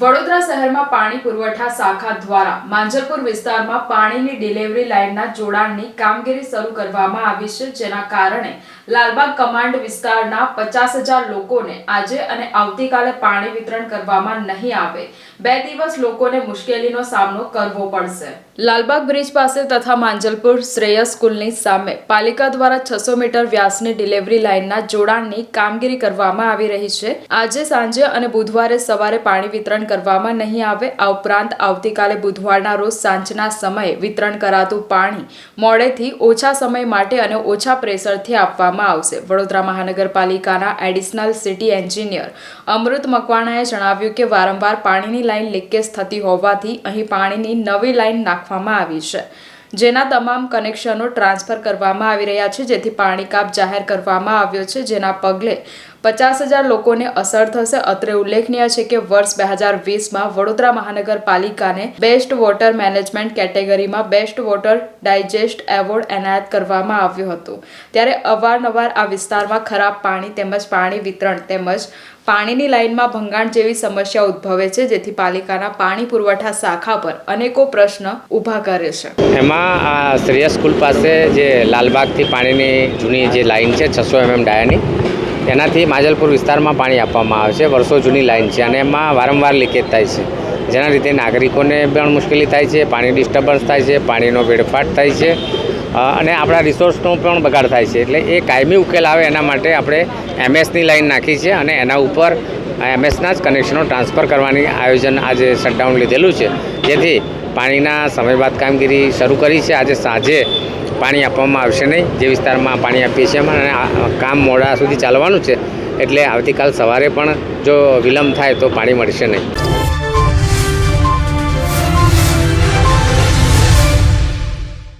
વડોદરા શહેરમાં પાણી પુરવઠા શાખા દ્વારા માંજલપુર વિસ્તારમાં પાણીની ડિલિવરી લાઇનના જોડાણની કામગીરી શરૂ કરવામાં આવી છે, જેના કારણે લાલબાગ કમાન્ડ વિસ્તારના પચાસ હજાર લોકોને આજે અને આવતીકાલે પાણી વિતરણ કરવામાં નહીં આવે. બે દિવસ લોકોને મુશ્કેલીનો સામનો કરવો પડશે. લાલબાગ બ્રિજ પાસે તથા માંજલપુર શ્રેયસ સ્કૂલની સામે પાલિકા દ્વારા છસો મીટર વ્યાસની ડિલિવરી લાઇનના જોડાણની કામગીરી કરવામાં આવી રહી છે. આજે સાંજે અને બુધવારે સવારે પાણી વિતરણ કરવામાં નહીં આવે, આ ઉપરાંત આવતીકાલે બુધવારના રોજ સાંજના સમયે વિતરણ કરાતું પાણી મોડેથી ઓછા સમય માટે અને ઓછા પ્રેશરથી આપવામાં આવશે. વડોદરા મહાનગરપાલિકાના એડિશનલ સિટી એન્જિનિયર અમૃત મકવાણાએ જણાવ્યું કે વારંવાર પાણીની લાઇન લીકેજ થતી હોવાથી અહીં પાણીની નવી લાઇન નાખવામાં આવી છે. જેના તમામ કનેક્શનો ટ્રાન્સફર કરવામાં આવી રહ્યા છે, જેથી પાણી કાપ જાહેર કરવામાં આવ્યો છે, જેના પગલે પચાસ હજાર લોકોને અસર થશે. અત્રે ઉલ્લેખનીય છે કે વર્ષ બે હજાર વીસમાં વડોદરા મહાનગરપાલિકાને બેસ્ટ વોટર મેનેજમેન્ટ કેટેગરીમાં બેસ્ટ વોટર ડાયજેસ્ટ એવોર્ડ એનાયત કરવામાં આવ્યો હતો. ત્યારે અવારનવાર આ વિસ્તારમાં ખરાબ પાણી તેમજ પાણી વિતરણ તેમજ પાણીની લાઇનમાં ભંગાણ જેવી સમસ્યા ઉદ્ભવે છે, જેથી પાલિકાના પાણી પુરવઠા શાખા પર અનેકો પ્રશ્ન ઊભા કરે છે. એમાં આ શ્રેય સ્કૂલ પાસે જે લાલબાગથી પાણીની જૂની જે લાઇન છે, છસો એમએમ ડાયાની એનાથી માજલપુર વિસ્તારમાં પાણી આપવામાં આવે છે. વર્ષો જૂની લાઇન છે અને એમાં વારંવાર લીકેજ થાય છે. જેના લીધે નાગરિકોને પણ મુશ્કેલી થાય છે, પાણી ડિસ્ટર્બન્સ થાય છે, પાણીનો વેડફાટ થાય છે અને આપણા રિસોર્સનો પણ બગાડ થાય છે. એટલે એ કાયમી ઉકેલ આવે એના માટે આપણે એમએસની લાઈન નાખી છે અને એના ઉપર એમએસના જ કનેક્શનો ટ્રાન્સફર કરવાની આયોજન આજે શટડાઉન લીધેલું છે. જેથી પાણીના સમય બાદ કામગીરી શરૂ કરી છે. આજે સાંજે પાણી આપવામાં આવશે નહીં. જે વિસ્તારમાં પાણી આપીએ છીએ અને કામ મોડા સુધી ચાલવાનું છે. એટલે આવતીકાલ સવારે પણ જો વિલંબ થાય તો પાણી મળશે નહીં.